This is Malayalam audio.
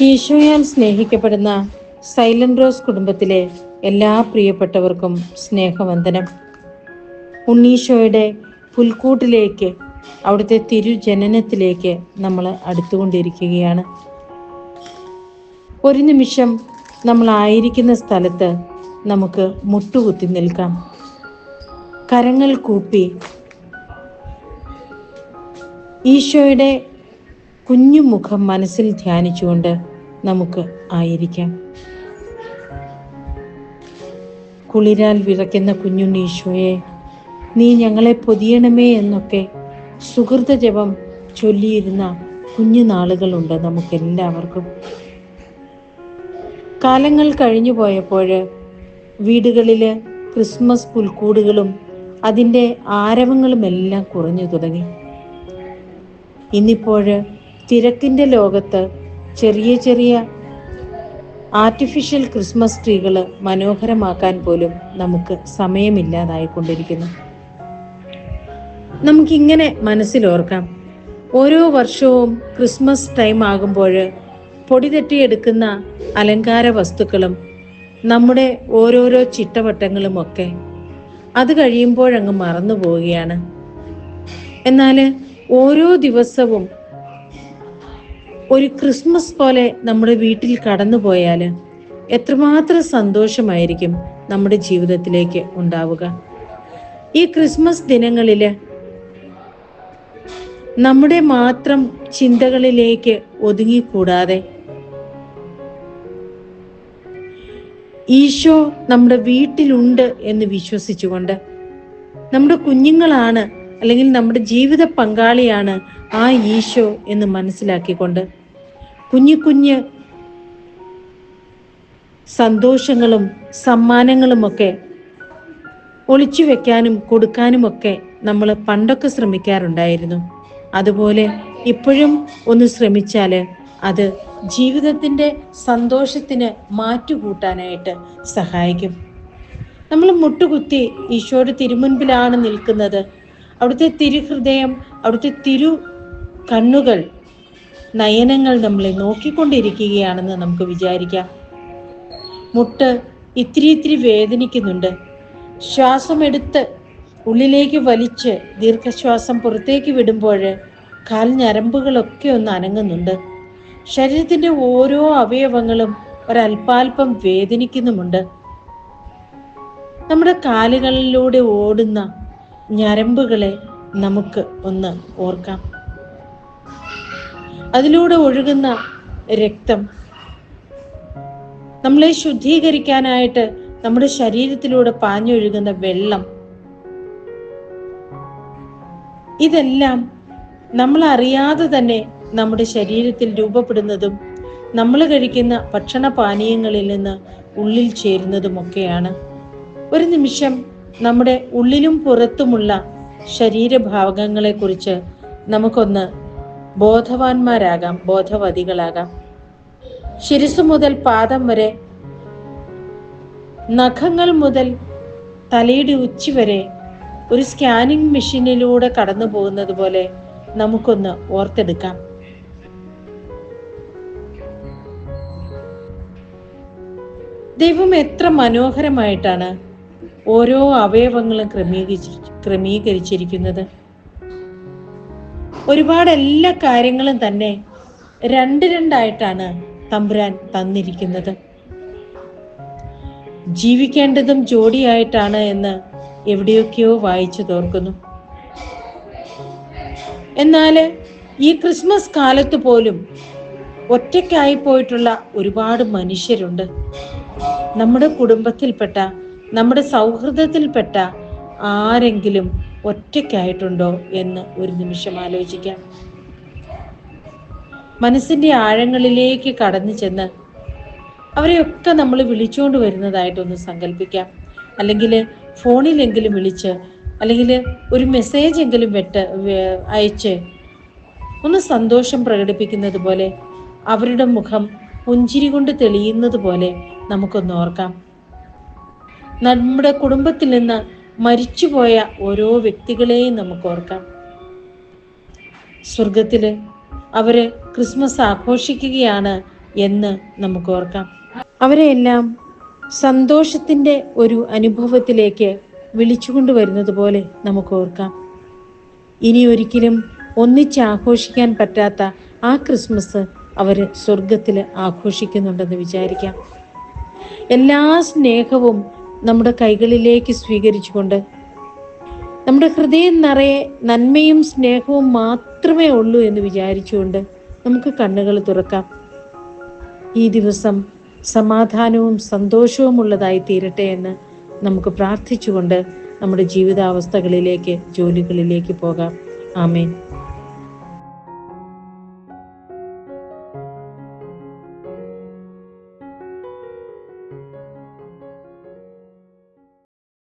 ഈശോയാൽ സ്നേഹിക്കപ്പെടുന്ന സൈലന്റ് റോസ് കുടുംബത്തിലെ എല്ലാ പ്രിയപ്പെട്ടവർക്കും സ്നേഹവന്ദനം. ഉണ്ണീശോയുടെ പുൽക്കൂട്ടിലേക്ക് അവിടുത്തെ തിരുജനനത്തിലേക്ക് നമ്മൾ അടുത്തുകൊണ്ടിരിക്കുകയാണ്. ഒരു നിമിഷം നമ്മൾ ആയിരിക്കുന്ന സ്ഥലത്ത് നമുക്ക് മുട്ടുകുത്തി നിൽക്കാം. കരങ്ങൾ കൂപ്പി. ഈശോയുടെ കുഞ്ഞു മുഖം മനസ്സിൽ ധ്യാനിച്ചുകൊണ്ട് നമുക്ക് ആയിരിക്കാം. കുളിരാൽ വിറയ്ക്കുന്ന കുഞ്ഞുണ്ണീശോയെ നീ ഞങ്ങളെ പൊതിയണമേ എന്നൊക്കെ സുഹൃത ജപം ചൊല്ലിയിരുന്ന കുഞ്ഞു നാളുകളുണ്ട് നമുക്കെല്ലാവർക്കും. കാലങ്ങൾ കഴിഞ്ഞു പോയപ്പോൾ വീടുകളിൽ ക്രിസ്മസ് പുൽക്കൂടുകളും അതിന്റെ ആരവങ്ങളുമെല്ലാം കുറഞ്ഞു തുടങ്ങി. ഇന്നിപ്പോൾ തിരക്കിന്റെ ലോകത്ത് ചെറിയ ചെറിയ ആർട്ടിഫിഷ്യൽ ക്രിസ്മസ് ട്രീകൾ മനോഹരമാക്കാൻ പോലും നമുക്ക് സമയമില്ലാതായിക്കൊണ്ടിരിക്കുന്നു. നമുക്കിങ്ങനെ മനസ്സിലോർക്കാം. ഓരോ വർഷവും ക്രിസ്മസ് ടൈം ആകുമ്പോൾ പൊടി തട്ടിയെടുക്കുന്ന അലങ്കാര വസ്തുക്കളും നമ്മുടെ ഓരോരോ ചിട്ടവട്ടങ്ങളും ഒക്കെ അത് കഴിയുമ്പോഴങ്ങ് മറന്നു പോവുകയാണ് എന്നാൽ ഓരോ ദിവസവും ഒരു ക്രിസ്മസ് പോലെ നമ്മുടെ വീട്ടിൽ കടന്നു പോയാൽ എത്രമാത്രം സന്തോഷമായിരിക്കും നമ്മുടെ ജീവിതത്തിലേക്ക് ഉണ്ടാവുക. ഈ ക്രിസ്മസ് ദിനങ്ങളിൽ നമ്മുടെ മാത്രം ചിന്തകളിലേക്ക് ഒതുങ്ങിക്കൂടാതെ ഈശോ നമ്മുടെ വീട്ടിലുണ്ട് എന്ന് വിശ്വസിച്ചുകൊണ്ട് നമ്മുടെ കുഞ്ഞുങ്ങളാണ് അല്ലെങ്കിൽ നമ്മുടെ ജീവിത പങ്കാളിയാണ് ആ ഈശോ എന്ന് മനസ്സിലാക്കിക്കൊണ്ട് കുഞ്ഞു കുഞ്ഞ് സന്തോഷങ്ങളും സമ്മാനങ്ങളുമൊക്കെ ഒളിച്ചു വെക്കാനും കൊടുക്കാനുമൊക്കെ നമ്മൾ പണ്ടൊക്കെ ശ്രമിക്കാറുണ്ടായിരുന്നു. അതുപോലെ ഇപ്പോഴും ഒന്ന് ശ്രമിച്ചാൽ അത് ജീവിതത്തിന്റെ സന്തോഷത്തിന് മാറ്റുകൂട്ടാനായിട്ട് സഹായിക്കും. നമ്മൾ മുട്ടുകുത്തി ഈശോയുടെ തിരുമുൻപിലാണ് നിൽക്കുന്നത്. അവിടുത്തെ തിരുഹൃദയം അവിടുത്തെ തിരു കണ്ണുകൾ നയനങ്ങൾ നമ്മളെ നോക്കിക്കൊണ്ടിരിക്കുകയാണെന്ന് നമുക്ക് വിചാരിക്കാം. മുട്ട് ഇത്തിരി ഇത്തിരി വേദനിക്കുന്നുണ്ട്. ശ്വാസമെടുത്ത് ഉള്ളിലേക്ക് വലിച്ച് ദീർഘശ്വാസം പുറത്തേക്ക് വിടുമ്പോൾ കാൽ ഞരമ്പുകളൊക്കെ ഒന്ന് അനങ്ങുന്നുണ്ട്. ശരീരത്തിന്റെ ഓരോ അവയവങ്ങളും ഒരൽപാൽപ്പം വേദനിക്കുന്നുമുണ്ട്. നമ്മുടെ കാലുകളിലൂടെ ഓടുന്ന ഞരമ്പുകളെ നമുക്ക് ഒന്ന് ഓർക്കാം. അതിലൂടെ ഒഴുകുന്ന രക്തം നമ്മളെ ശുദ്ധീകരിക്കാനായിട്ട് നമ്മുടെ ശരീരത്തിലൂടെ പാഞ്ഞൊഴുകുന്ന വെള്ളം. ഇതെല്ലാം നമ്മൾ അറിയാതെ തന്നെ നമ്മുടെ ശരീരത്തിൽ രൂപപ്പെടുന്നതും നമ്മൾ കഴിക്കുന്ന ഭക്ഷണ പാനീയങ്ങളിൽ നിന്ന് ഉള്ളിൽ ചേരുന്നതുമൊക്കെയാണ്. ഒരു നിമിഷം നമ്മുടെ ഉള്ളിലും പുറത്തുമുള്ള ശരീരഭാഗങ്ങളെ കുറിച്ച് നമുക്കൊന്ന് ബോധവാന്മാരാകാം ബോധവതികളാകാം. ശിരസ് മുതൽ പാദം വരെ നഖങ്ങൾ മുതൽ തലയുടെ ഉച്ചി വരെ ഒരു സ്കാനിംഗ് മെഷീനിലൂടെ കടന്നു പോകുന്നത് പോലെ നമുക്കൊന്ന് ഓർത്തെടുക്കാം. ദൈവം എത്ര മനോഹരമായിട്ടാണ് ഓരോ അവയവങ്ങളും ക്രമീകരിച്ചി ക്രമീകരിച്ചിരിക്കുന്നത്. ഒരുപാട് എല്ലാ കാര്യങ്ങളും തന്നെ രണ്ട് രണ്ടായിട്ടാണ് തമ്പുരാൻ തന്നിരിക്കുന്നത്. ജീവിക്കേണ്ടതും ജോഡിയായിട്ടാണ് എന്ന് എവിടെയൊക്കെയോ വായിച്ചു തോർക്കുന്നു. എന്നാൽ ഈ ക്രിസ്മസ് കാലത്ത് പോലും ഒറ്റയ്ക്കായി പോയിട്ടുള്ള ഒരുപാട് മനുഷ്യരുണ്ട്. നമ്മുടെ കുടുംബത്തിൽപ്പെട്ട നമ്മുടെ സൗഹൃദത്തിൽപ്പെട്ട ആരെങ്കിലും ഒറ്റയ്ക്കായിട്ടുണ്ടോ എന്ന് ഒരു നിമിഷം ആലോചിക്കാം. മനസ്സിന്റെ ആഴങ്ങളിലേക്ക് കടന്നു ചെന്ന് അവരെയൊക്കെ നമ്മൾ വിളിച്ചുകൊണ്ട് വരുന്നതായിട്ടൊന്ന് സങ്കല്പിക്കാം. അല്ലെങ്കിൽ ഫോണിലെങ്കിലും വിളിച്ച് അല്ലെങ്കിൽ ഒരു മെസ്സേജ് എങ്കിലും വെട്ട് അയച്ച് ഒന്ന് സന്തോഷം പ്രകടിപ്പിക്കുന്നത് പോലെ അവരുടെ മുഖം പുഞ്ചിരി കൊണ്ട് തെളിയുന്നത് പോലെ നമുക്കൊന്ന് ഓർക്കാം. നമ്മുടെ കുടുംബത്തിൽ നിന്ന് മരിച്ചുപോയ ഓരോ വ്യക്തികളെയും നമുക്ക് ഓർക്കാം. സ്വർഗത്തിൽ അവർ ക്രിസ്മസ് ആഘോഷിക്കുകയാണ് എന്ന് നമുക്ക് ഓർക്കാം. അവരെ എല്ലാം സന്തോഷത്തിന്റെ ഒരു അനുഭവത്തിലേക്ക് വിളിച്ചുകൊണ്ടുവരുന്നത് പോലെ നമുക്ക് ഓർക്കാം. ഇനി ഒരിക്കലും ഒന്നിച്ച് ആഘോഷിക്കാൻ പറ്റാത്ത ആ ക്രിസ്മസ് അവർ സ്വർഗത്തിൽ ആഘോഷിക്കുന്നുണ്ടെന്ന് വിചാരിക്കാം. എല്ലാ സ്നേഹവും നമ്മുടെ കൈകളിലേക്ക് സ്വീകരിച്ചുകൊണ്ട് നമ്മുടെ ഹൃദയം നിറയെ നന്മയും സ്നേഹവും മാത്രമേ ഉള്ളൂ എന്ന് വിചാരിച്ചുകൊണ്ട് നമുക്ക് കണ്ണുകൾ തുറക്കാം. ഈ ദിവസം സമാധാനവും സന്തോഷവും ഉള്ളതായി തീരട്ടെ എന്ന് നമുക്ക് പ്രാർത്ഥിച്ചുകൊണ്ട് നമ്മുടെ ജീവിതാവസ്ഥകളിലേക്ക് ജോലികളിലേക്ക് പോകാം. ആമേൻ.